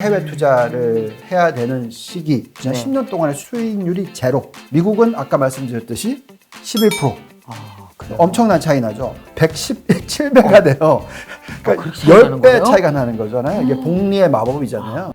해외 투자를 해야 되는 시기, 지난 네. 10년 동안의 수익률이 제로. 미국은 아까 말씀드렸듯이 11%. 아, 그래요? 엄청난 차이 나죠. 117배가 돼요. 그러니까 그렇게 차이 나는 10배 거예요? 차이가 나는 거잖아요. 이게 복리의 마법이잖아요.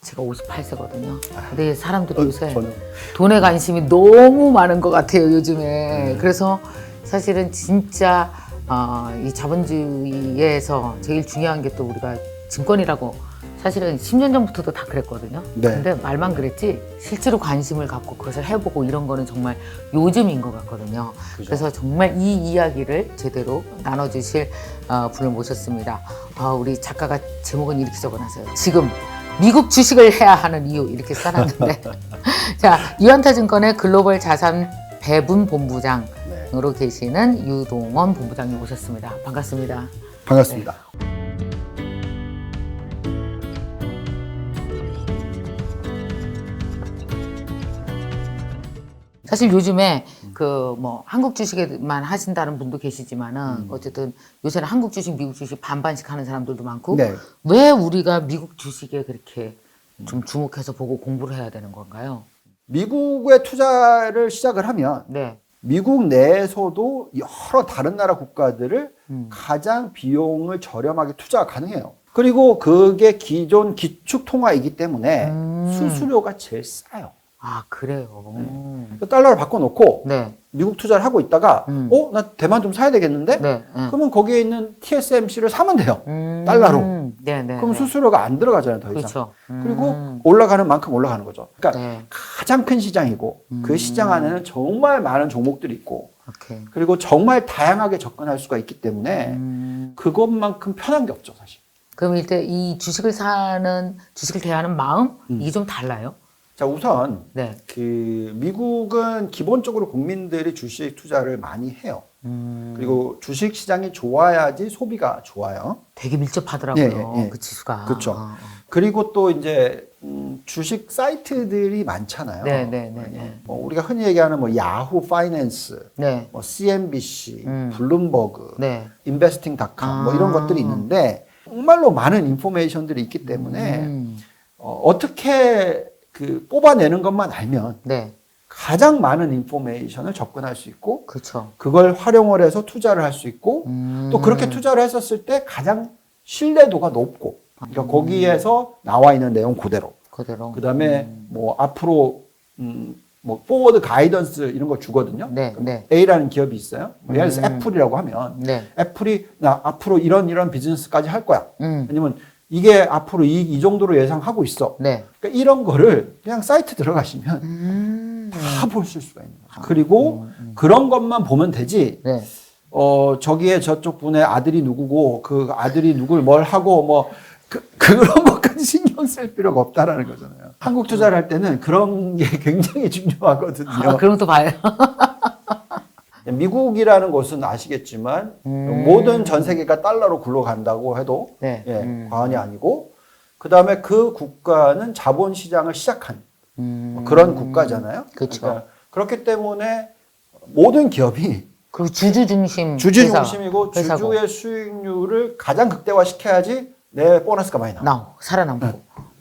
제가 58세거든요. 근데 사람들이 어, 요새 저는 돈에 관심이 너무 많은 것 같아요 요즘에. 그래서 사실은 진짜 어, 이 자본주의에서 제일 중요한 게 또 우리가 증권이라고 사실은 10년 전부터도 다 그랬거든요. 네. 근데 말만 그랬지 실제로 관심을 갖고 그것을 해보고 이런 거는 정말 요즘인 것 같거든요. 그죠. 그래서 정말 이 이야기를 제대로 나눠주실 어, 분을 모셨습니다. 아, 우리 작가가 제목은 이렇게 적어놨어요. 지금 미국 주식을 해야 하는 이유 이렇게 써놨는데 자 유한타증권의 글로벌 자산 배분 본부장으로 네. 계시는 유동원 본부장님 오셨습니다. 반갑습니다. 반갑습니다. 사실 요즘에 그 뭐 한국 주식에만 하신다는 분도 계시지만은 음. 어쨌든 요새는 한국 주식, 미국 주식 반반씩 하는 사람들도 많고 네. 왜 우리가 미국 주식에 그렇게 좀 주목해서 보고 공부를 해야 되는 건가요? 미국에 투자를 시작을 하면 네. 미국 내에서도 여러 다른 나라 국가들을 음. 가장 비용을 저렴하게 투자가 가능해요. 그리고 그게 기존 기축 통화이기 때문에 음. 수수료가 제일 싸요. 아 그래요. 달러를 바꿔놓고 네. 미국 투자를 하고 있다가 음. 어? 나 대만 좀 사야 되겠는데? 네. 네. 그러면 거기에 있는 TSMC를 사면 돼요. 음. 달러로. 네, 네. 그럼 네. 수수료가 안 들어가잖아요, 더 이상. 그렇죠. 음. 그리고 올라가는 만큼 올라가는 거죠. 그러니까 네. 가장 큰 시장이고 그 음. 시장 안에는 정말 많은 종목들이 있고 오케이. 그리고 정말 다양하게 접근할 수가 있기 때문에 음. 그것만큼 편한 게 없죠, 사실. 그럼 일단 이 주식을 사는 주식을 대하는 마음 음. 이게 좀 달라요? 자, 우선 네. 그 미국은 기본적으로 국민들이 주식 투자를 많이 해요. 음. 그리고 주식 시장이 좋아야지 소비가 좋아요. 되게 밀접하더라고요. 예, 예, 예. 그 지수가. 그쵸. 어, 어. 그리고 또 이제 음, 주식 사이트들이 많잖아요. 네, 네, 네, 네. 뭐 우리가 흔히 얘기하는 뭐 야후 파이낸스, 네. 뭐 CNBC, 음. 블룸버그, 네. 인베스팅닷컴 뭐 아. 이런 것들이 있는데 정말로 많은 인포메이션들이 있기 때문에 음. 어, 어떻게 그 뽑아내는 것만 알면 네. 가장 많은 인포메이션을 접근할 수 있고 그렇죠. 그걸 활용을 해서 투자를 할 수 있고 음. 또 그렇게 투자를 했었을 때 가장 신뢰도가 높고 그러니까 음. 거기에서 나와 있는 내용 그대로 그대로. 그다음에 뭐 앞으로 음, 뭐 포워드 가이던스 이런 거 주거든요. 네, 네. A라는 기업이 있어요. 뭐 예를 들어서 음. 애플이라고 하면 네. 애플이 나 앞으로 이런 이런 비즈니스까지 할 거야. 음. 아니면 이게 앞으로 이익 이 정도로 예상하고 있어. 네. 그러니까 이런 거를 그냥 사이트 들어가시면 음. 다 보실 수가 있는 거죠. 그리고 그런 것만 보면 되지. 네. 어 저기에 저쪽 분의 아들이 누구고 그 아들이 누굴 뭘 하고 뭐 그, 그런 것까지 신경 쓸 필요가 없다라는 거잖아요. 한국 투자를 할 때는 그런 게 굉장히 중요하거든요. 아, 그런 것도 봐요. 미국이라는 곳은 아시겠지만 음. 모든 전 세계가 달러로 굴러간다고 해도 네. 예, 음. 과언이 아니고 그 다음에 그 국가는 자본 시장을 시작한 음. 그런 국가잖아요. 그쵸. 그러니까 그렇기 때문에 모든 기업이 그리고 주주 중심 주주 회사, 중심이고 회사고. 주주의 수익률을 가장 극대화시켜야지 내 보너스가 많이 나와. 나오 살아남고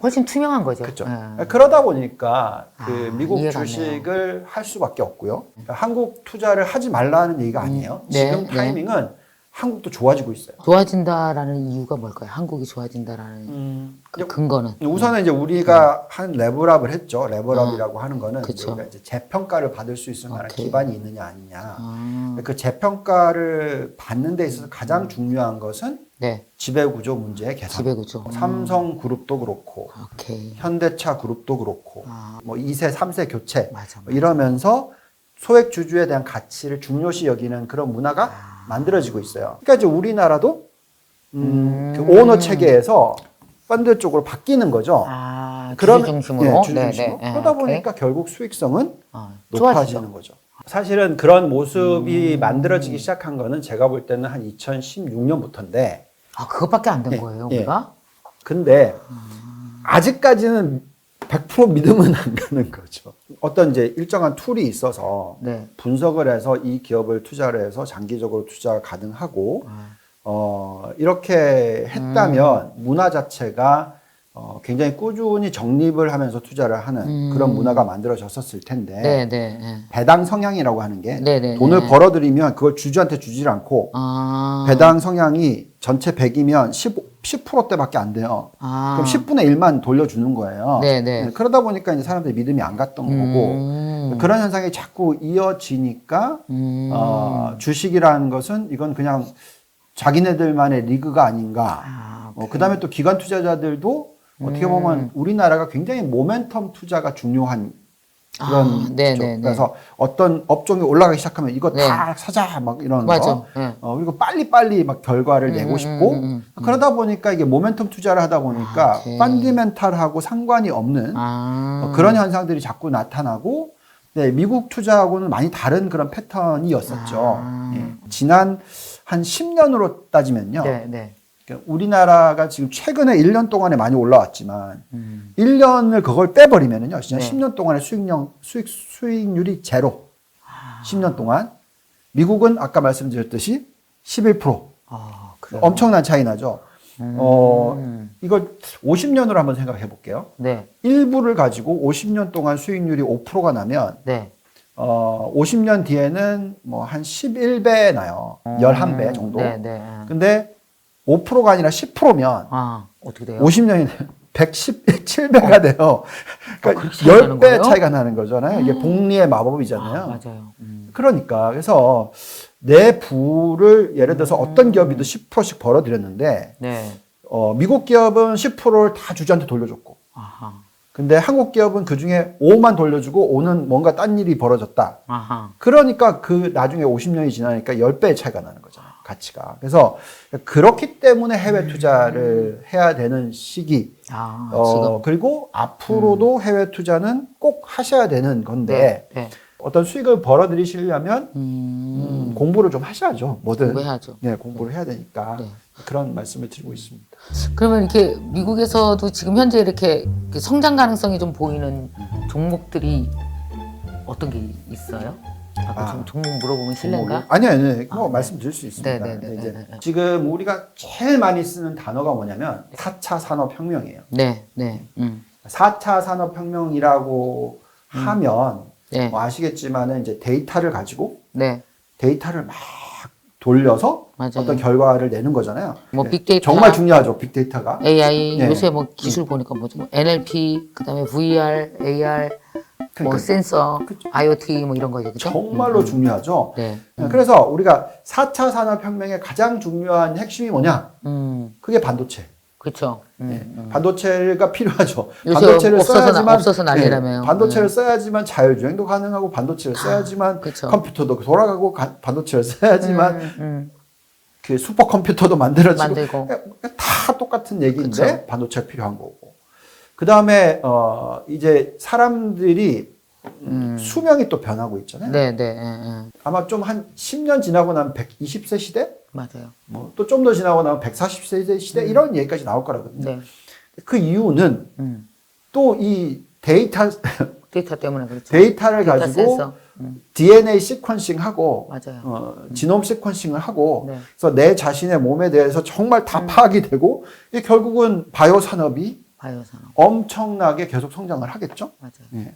훨씬 투명한 거죠. 그렇죠. 예. 그러다 보니까 그 아, 미국 이해가 주식을 할 수밖에 없고요. 그러니까 한국 투자를 하지 말라는 얘기가 아니에요. 네, 지금 네. 타이밍은 한국도 좋아지고 있어요. 좋아진다라는 이유가 뭘까요? 한국이 좋아진다라는 음, 그 근거는 우선은 이제 우리가 한 레벨업을 했죠. 레벨업이라고 하는 거는 그쵸. 우리가 이제 재평가를 받을 수 있을 만한 오케이. 기반이 있느냐 아니냐. 아, 그 재평가를 받는 데 있어서 가장 중요한 것은 네 지배구조 문제의 개선. 지배구조. 삼성 그룹도 그렇고 오케이 현대차 그룹도 그렇고 아. 뭐 2세, 3세 교체 맞아, 뭐 이러면서 소액 주주에 대한 가치를 중요시 여기는 그런 문화가 만들어지고 있어요. 그러니까 이제 우리나라도 음, 그 오너 체계에서 펀드 쪽으로 바뀌는 거죠. 아 주주 그러면- 중심으로 예, 주주 네, 중심으로. 네, 네. 그러다 오케이. 보니까 결국 수익성은 어, 높아지는. 거죠. 사실은 그런 모습이 음. 만들어지기 시작한 거는 제가 볼 때는 한 2016년부터인데 아 그것밖에 안 된 예, 거예요 예. 우리가? 근데 아직까지는 100% 믿음은 안 가는 거죠. 어떤 이제 일정한 툴이 있어서 네. 분석을 해서 이 기업을 투자를 해서 장기적으로 투자가 가능하고 아. 어 이렇게 했다면 문화 자체가 어, 굉장히 꾸준히 적립을 하면서 투자를 하는 음. 그런 문화가 만들어졌었을 텐데 네, 네, 네. 배당 성향이라고 하는 게 네, 네, 돈을 네. 벌어들이면 그걸 주주한테 주질 않고 아. 배당 성향이 전체 100이면 15, 10%대밖에 안 돼요. 아. 그럼 10분의 1만 돌려주는 거예요. 네, 네. 그러다 보니까 이제 사람들이 믿음이 안 갔던 거고 음. 그런 현상이 자꾸 이어지니까 음. 어, 주식이라는 것은 이건 그냥 자기네들만의 리그가 아닌가. 아, 어, 그다음에 또 기관 투자자들도 어떻게 보면 우리나라가 굉장히 모멘텀 투자가 중요한 그런 아, 네, 쪽. 네, 네. 그래서 어떤 업종이 올라가기 시작하면 이거 네. 다 사자 막 이런 맞아. 거. 네. 어, 그리고 빨리빨리 막 결과를 내고 음, 싶고 음, 음, 그러다 보니까 이게 모멘텀 투자를 하다 보니까 아. 펀디멘탈하고 상관이 없는 아. 어, 그런 현상들이 자꾸 나타나고 네, 미국 투자하고는 많이 다른 그런 패턴이었었죠. 아. 예. 지난 한 10년으로 따지면요. 네, 네. 그러니까 우리나라가 지금 최근에 1년 동안에 많이 올라왔지만 음. 1년을 그걸 빼버리면은요. 진짜 네. 10년 동안의 수익령, 수익, 수익률이 제로. 아. 10년 동안. 미국은 아까 말씀드렸듯이 11%. 아, 그래요. 엄청난 차이 나죠. 음. 어, 이걸 50년으로 한번 생각해 볼게요. 네, 1부를 가지고 50년 동안 수익률이 5%가 나면 네. 어, 50년 뒤에는 뭐 한 11배 나요. 11배 정도. 음. 네, 네. 근데 5%가 아니라 10%면 아, 어떻게 돼요? 50년이 117배가 돼요. 그러니까 아, 그렇게 차이 나는 10배 거예요? 차이가 나는 거잖아요. 이게 복리의 마법이잖아요. 아, 맞아요. 음. 그러니까 그래서 내 부를 예를 들어서 어떤 기업이도 10%씩 벌어들였는데 네. 어, 미국 기업은 10%를 다 주주한테 돌려줬고 아하. 근데 한국 기업은 그 중에 5만 돌려주고 5는 뭔가 딴 일이 벌어졌다. 아하. 그러니까 그 나중에 50년이 지나니까 10배의 차이가 나는 거잖아요. 가치가. 그래서 그렇기 때문에 해외 투자를 해야 되는 시기. 아, 어. 그리고 앞으로도 해외 투자는 꼭 하셔야 되는 건데 네. 네. 어떤 수익을 벌어들이시려면 음. 음, 공부를 좀 하셔야죠. 뭐든. 공부해야죠. 네, 공부를 해야 되니까 네. 그런 말씀을 드리고 있습니다. 그러면 이렇게 미국에서도 지금 현재 이렇게 그 성장 가능성이 좀 보이는 종목들이 어떤 게 있어요? 아까 아. 좀 종목 물어보면 실례인가? 아니요, 아니요. 뭐 아, 네. 말씀드릴 수 있습니다. 네, 네, 네, 근데 이제 네, 네. 지금 우리가 제일 많이 쓰는 단어가 뭐냐면 4차 산업혁명이에요. 네, 네, 음, 4차 산업혁명이라고 하면 네, 뭐 아시겠지만은 이제 데이터를 가지고 네, 데이터를 막 돌려서 맞아요. 어떤 결과를 내는 거잖아요. 뭐 네. 빅데이터, 정말 중요하죠, 빅데이터가. AI 네. 요새 뭐 기술 보니까? 뭐 NLP 그다음에 VR, AR, 뭐 그러니까 센서, IoT 뭐 이런 거죠, 그죠? 정말로 중요하죠. 네, 그래서 우리가 4차 산업혁명의 가장 중요한 핵심이 뭐냐? 음, 그게 반도체. 그렇죠. 음, 네. 음. 반도체가 필요하죠. 요새 반도체를 없어서 나- 써야지만 없어서 난리라며요. 네, 반도체를 써야지만 자율주행도 가능하고 반도체를 써야지만 그쵸. 컴퓨터도 돌아가고 가- 반도체를 써야지만 음, 음, 그 슈퍼컴퓨터도 만들어지고 만들고. 다 똑같은 얘기인데 그쵸. 반도체가 필요한 거고. 그 다음에 어 이제 사람들이 음, 수명이 또 변하고 있잖아요. 네, 네, 예, 예. 아마 좀 한 10년 지나고 나면 120세 시대, 맞아요. 뭐 또 좀 더 지나고 나면 140세 시대 이런 얘기까지 나올 거라거든요. 네, 그 이유는 음. 또 이 데이터 데이터 때문에 그렇죠. 데이터를 데이터 가지고. 음, DNA 시퀀싱 하고 맞아요. 어, 지놈 시퀀싱을 하고 네. 그래서 내 자신의 몸에 대해서 정말 다 파악이 되고 결국은 바이오 산업이 바이오 산업. 엄청나게 계속 성장을 하겠죠. 맞아요. 예.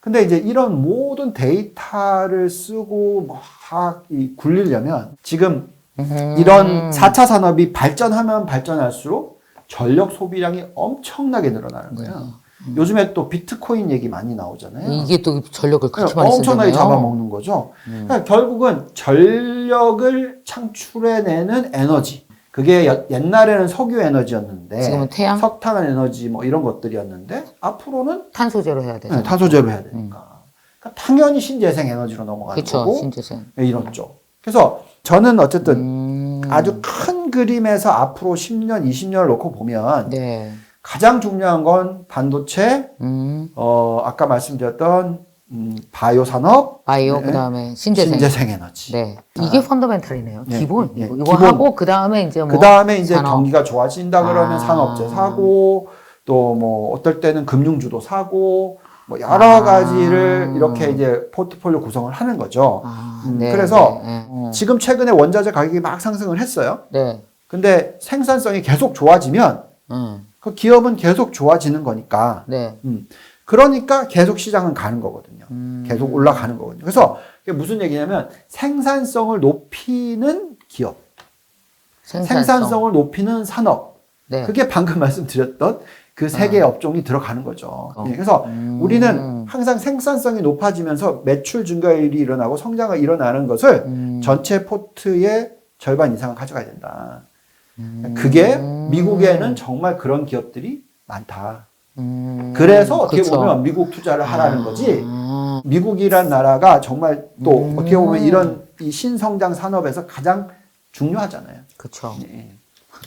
근데 이제 이런 모든 데이터를 쓰고 막이 굴리려면 지금 음. 이런 4차 산업이 발전하면 발전할수록 전력 소비량이 엄청나게 늘어나는 거예요. 요즘에 또 비트코인 얘기 많이 나오잖아요. 이게 또 전력을 그렇게 그러니까 많이 엄청나게 쓴다고요? 잡아먹는 거죠. 그러니까 결국은 전력을 창출해내는 에너지. 그게 여- 옛날에는 석유 에너지였는데 지금은 태양? 석탄 에너지 뭐 이런 것들이었는데 앞으로는 탄소 제로 해야 되죠. 네, 탄소 제로 해야 되니까. 그러니까 당연히 신재생 에너지로 넘어가는 그렇죠. 거고 신재생. 네, 이런 쪽. 그래서 저는 어쨌든 음. 아주 큰 그림에서 앞으로 10년, 20년을 놓고 보면 네. 가장 중요한 건 반도체, 음. 어, 아까 말씀드렸던 음, 바이오 산업, 바이오 네. 그다음에 신재생. 신재생 에너지. 네. 이게 펀더멘탈이네요. 네, 기본. 예, 이거, 기본. 하고 그다음에 이제 뭐 그 다음에 이제 산업. 경기가 좋아진다 그러면 아. 산업재 사고, 또 뭐 어떨 때는 금융주도 사고, 뭐 여러 아. 가지를 이렇게 이제 포트폴리오 구성을 하는 거죠. 아, 음, 네, 그래서 네, 네. 어. 지금 최근에 원자재 가격이 막 상승을 했어요. 네. 근데 생산성이 계속 좋아지면 음. 그 기업은 계속 좋아지는 거니까. 네. 음. 그러니까 계속 시장은 가는 거거든요. 음. 계속 올라가는 거거든요. 그래서 무슨 얘기냐면 생산성을 높이는 기업, 생산성. 생산성을 높이는 산업. 네. 그게 방금 말씀드렸던 그세 개의 업종이 들어가는 거죠. 어. 예, 그래서 음. 우리는 항상 생산성이 높아지면서 매출 증가율이 일어나고 성장이 일어나는 것을 음. 전체 포트의 절반 이상을 가져가야 된다. 음. 그게 미국에는 정말 그런 기업들이 많다. 음. 그래서 어떻게 그쵸. 보면 미국 투자를 하라는 거지. 아. 미국이란 나라가 정말 또 음. 어떻게 보면 이런 이 신성장 산업에서 가장 중요하잖아요. 그렇죠. 예.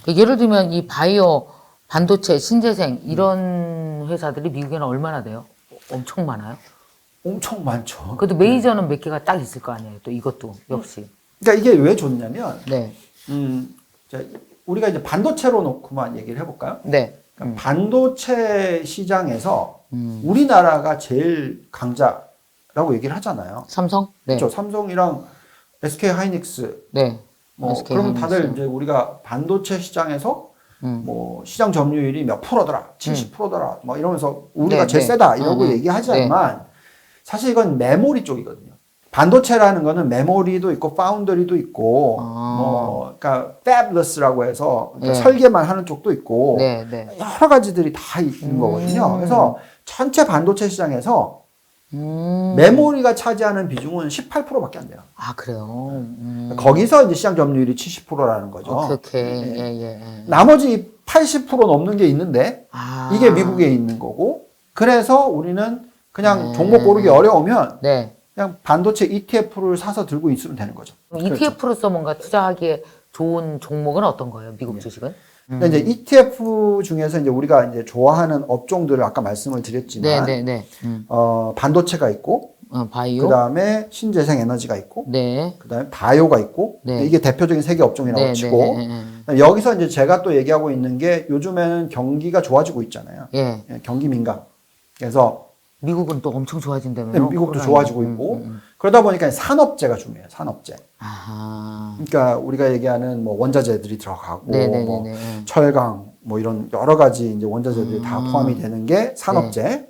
예를 들면 이 바이오, 반도체, 신재생 이런 회사들이 미국에는 얼마나 돼요? 엄청 많아요. 엄청 많죠. 그래도 메이저는 몇 개가 딱 있을 거 아니에요. 또 이것도 역시. 그러니까 이게 왜 좋냐면 네, 음, 자, 우리가 이제 반도체로 놓고만 얘기를 해볼까요? 네. 그러니까 반도체 시장에서 음. 우리나라가 제일 강자라고 얘기를 하잖아요. 삼성? 네, 그렇죠. 삼성이랑 SK 하이닉스 네. 뭐 SK 그러면 하이닉스. 다들 이제 우리가 반도체 시장에서 음. 뭐 시장 점유율이 몇 프로더라, 70%더라, 뭐 이러면서 우리가 네, 제일 네. 세다 이러고 음, 음. 얘기하지만 사실 이건 메모리 쪽이거든요. 반도체라는 거는 메모리도 있고 파운더리도 있고 아. 뭐 그러니까 fabless라고 해서 그러니까 네. 설계만 하는 쪽도 있고 네, 네. 여러 가지들이 다 있는 음. 거거든요. 그래서 전체 반도체 시장에서 음. 메모리가 차지하는 비중은 18%밖에 안 돼요. 아 그래요. 음. 거기서 이제 시장 점유율이 70%라는 거죠. 오케이, 오케이. 네. 예, 예, 예. 나머지 80% 넘는 게 있는데 아. 이게 미국에 있는 거고 그래서 우리는 그냥 네. 종목 고르기 어려우면 네. 그냥 반도체 ETF를 사서 들고 있으면 되는 거죠. ETF로서 뭔가 투자하기에 좋은 종목은 어떤 거예요? 미국 주식은? 근데 이제 ETF 중에서 이제 우리가 이제 좋아하는 업종들을 아까 말씀을 네, 드렸지만 네, 네. 음. 어, 반도체가 있고 어, 바이오. 그 다음에 신재생 에너지가 있고 네. 그 다음에 바이오가 있고 네. 이게 대표적인 세계 업종이라고 네, 치고 네, 네, 네. 여기서 이제 제가 또 얘기하고 있는 게 요즘에는 경기가 좋아지고 있잖아요. 예. 예, 경기 민감. 그래서 미국은 또 엄청 좋아진다면 네, 미국도 좋아지고 있고 그러다 보니까 산업재가 중요해요. 산업재. 아하. 그러니까 우리가 얘기하는 뭐 원자재들이 들어가고 네, 네, 뭐 네, 네. 철강 뭐 이런 여러 가지 이제 원자재들이 다 음. 포함이 되는 게 산업재. 네.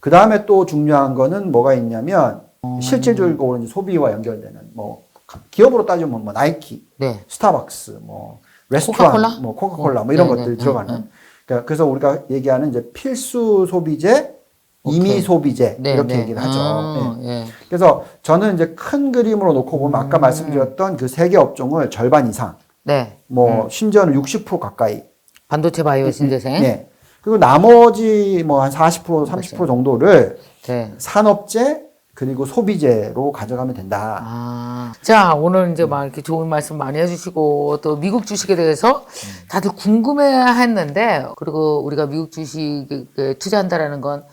그 다음에 또 중요한 거는 뭐가 있냐면 실질적으로 이제 소비와 연결되는 뭐 기업으로 따지면 뭐 나이키, 네. 스타벅스, 뭐 레스토랑, 코카콜라? 뭐 코카콜라 뭐 이런 네, 네, 것들이 네, 들어가는. 네. 그러니까 그래서 우리가 얘기하는 이제 필수 소비재, 오케이. 소비재 네, 이렇게 네. 얘기를 하죠. 아, 예. 예. 그래서 저는 이제 큰 그림으로 놓고 보면 아까 말씀드렸던 그 세 개 업종을 절반 이상, 네. 뭐 심지어는 60% 가까이. 반도체 바이오 신재생. 예. 그리고 나머지 뭐 한 40% 30% 정도를 네. 산업재 그리고 소비재로 가져가면 된다. 아. 자, 오늘 이제 막 이렇게 좋은 말씀 많이 해주시고, 또 미국 주식에 대해서 다들 궁금해 했는데, 그리고 우리가 미국 주식에 투자한다라는 건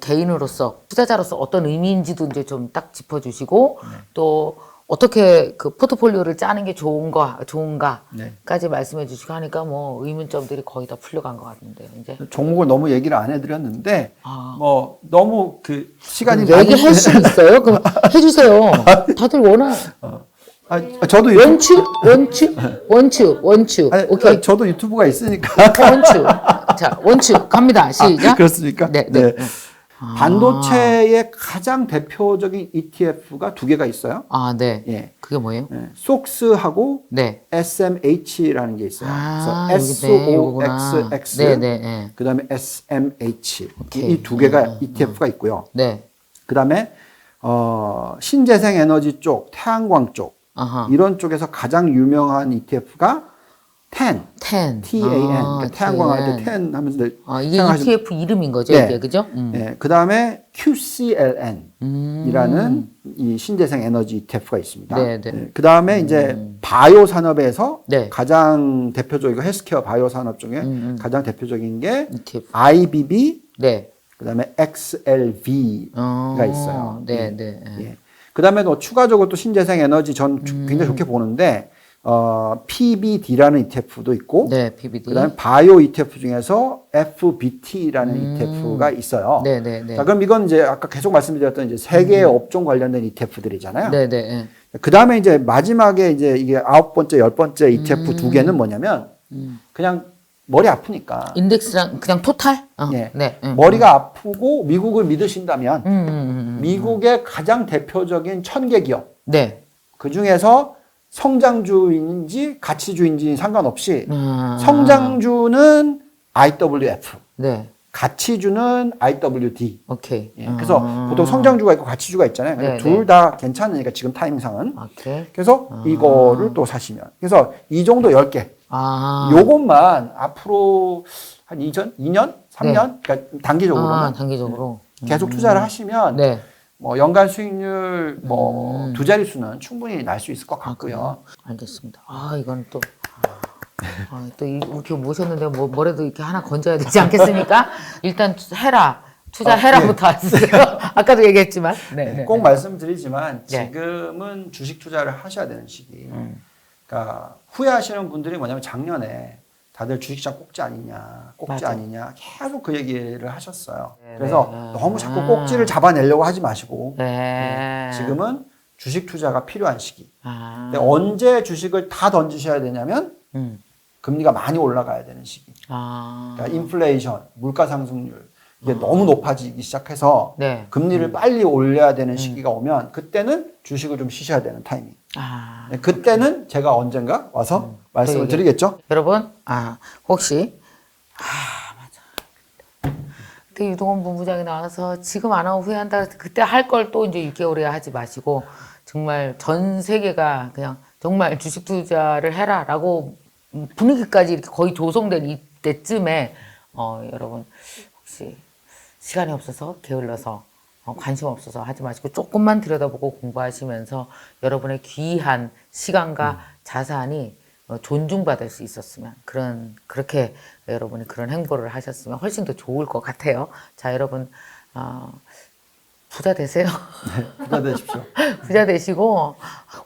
개인으로서, 투자자로서 어떤 의미인지도 이제 좀 딱 짚어주시고, 또 어떻게 그 포트폴리오를 짜는 게 좋은가, 좋은가까지 네. 말씀해 주시고 하니까 뭐 의문점들이 거의 다 풀려간 것 같은데요, 이제. 종목을 너무 얘기를 안 해드렸는데 아. 뭐 너무 그 시간이 얘기할 수 있어요? 그럼 해주세요. 다들 원하, 아, 저도 유튜브, 원추? 원추? 원추? 원추. 아니, 오케이. 저도 유튜브가 있으니까 원추. 자, 원추. 갑니다. 시작. 아, 그렇습니까? 네, 네. 반도체의 가장 대표적인 ETF가 두 개가 있어요. 아, 네. 예. 그게 뭐예요? 예. 속스하고 네. SMH라는 게 있어요. 아, 그래서 여기 네, 요거구나. SOXX 네, 네, 네. 그다음에 SMH 오케이. 이 두 개가 음, ETF가 있고요. 네. 그다음에 어, 신재생 에너지 쪽, 태양광 쪽 아하. 이런 쪽에서 가장 유명한 ETF가 TAN, 텐. TAN. 아, 그러니까 태양광 할 때. TAN 하면서 늘 아, 이게 생각하시면- ETF 이름인 거죠, 네. 이게. 그죠? 음. 예, 그다음에 QCLN 음. 이라는 이 신재생 에너지 ETF가 있습니다. 네, 네. 그 다음에 이제 바이오 산업에서 네. 가장 대표적이고 헬스케어 바이오 산업 중에 음, 가장 대표적인 게 ETF. IBB, 네. 그 다음에 XLV가 어, 있어요. 네, 예. 네. 예. 예. 그 다음에 또 추가적으로 또 신재생 에너지 전 음. 주- 굉장히 좋게 보는데 어, PBD라는 ETF도 있고, 네, PBD. 그 다음에 바이오 ETF 중에서 FBT라는 ETF가 있어요. 네, 네, 네. 자, 그럼 이건 이제 아까 계속 말씀드렸던 이제 세 개의 업종 관련된 ETF들이잖아요. 네, 네. 예. 그 다음에 이제 마지막에 이제 이게 아홉 번째, 열 번째 ETF 두 개는 뭐냐면 음. 그냥 머리 아프니까 인덱스랑 그냥 토탈? 어, 예. 네. 음. 머리가 아프고 미국을 믿으신다면 음, 음, 음, 음. 미국의 가장 대표적인 천개 기업 네. 그 중에서 성장주인지 가치주인지 상관없이 아. 성장주는 IWF, 네. 가치주는 IWD. 오케이. 예, 그래서 아. 보통 성장주가 있고 가치주가 있잖아요. 네, 둘다 괜찮으니까 지금 타임상은. 오케이. 그래서 이거를 또 사시면. 그래서 이 정도 10개. 아. 요것만 앞으로 한 2년, 2년, 3년, 그러니까 단기적으로 아, 는 단기적으로. 계속 투자를 하시면 네. 뭐 연간 수익률 뭐 음. 두 자릿수는 충분히 날 수 있을 것 같고요. 알겠습니다. 아, 이건 또. 아, 또 이- 이렇게 모셨는데 뭐 뭐라도 이렇게 하나 건져야 되지 않겠습니까? 일단 투- 해라. 투자해라부터 하세요. 아까도 얘기했지만. 네. 네. 꼭 말씀드리지만 네. 지금은 주식 투자를 하셔야 되는 시기. 음. 그러니까 후회하시는 분들이 뭐냐면 작년에 다들 주식시장 꼭지 아니냐, 꼭지 맞아. 아니냐 계속 그 얘기를 하셨어요. 네, 그래서 네. 너무 자꾸 아. 꼭지를 잡아내려고 하지 마시고 네. 지금은 주식 투자가 필요한 시기. 아. 근데 언제 주식을 다 던지셔야 되냐면 음. 금리가 많이 올라가야 되는 시기. 아. 그러니까 인플레이션, 물가 상승률 이게 너무 높아지기 시작해서 네. 금리를 빨리 올려야 되는 시기가 오면 그때는 주식을 좀 쉬셔야 되는 타이밍. 아. 네, 그때는 제가 언젠가 와서 말씀을 그 얘기. 드리겠죠. 여러분, 아, 혹시, 아, 맞아. 그때 유동원 본부장이 나와서 지금 안 하고 후회한다. 그때 할 걸 또 이제 6개월에 하지 마시고, 정말 전 세계가 그냥 정말 주식 투자를 해라 라고 분위기까지 이렇게 거의 조성된 이때쯤에, 어, 여러분, 혹시 시간이 없어서 게을러서 어, 관심 없어서 하지 마시고 조금만 들여다보고 공부하시면서 여러분의 귀한 시간과 자산이 어, 존중받을 수 있었으면 그런 그렇게 여러분이 그런 행보를 하셨으면 훨씬 더 좋을 것 같아요. 자 여러분 어, 부자 되세요. 부자 되십시오. 부자 되시고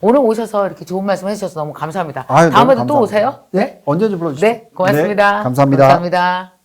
오늘 오셔서 이렇게 좋은 말씀 해주셔서 너무 감사합니다. 아유, 너무 다음에도 또 감사합니다. 오세요. 네, 언제든지 불러주시죠. 네, 고맙습니다. 네, 감사합니다. 감사합니다.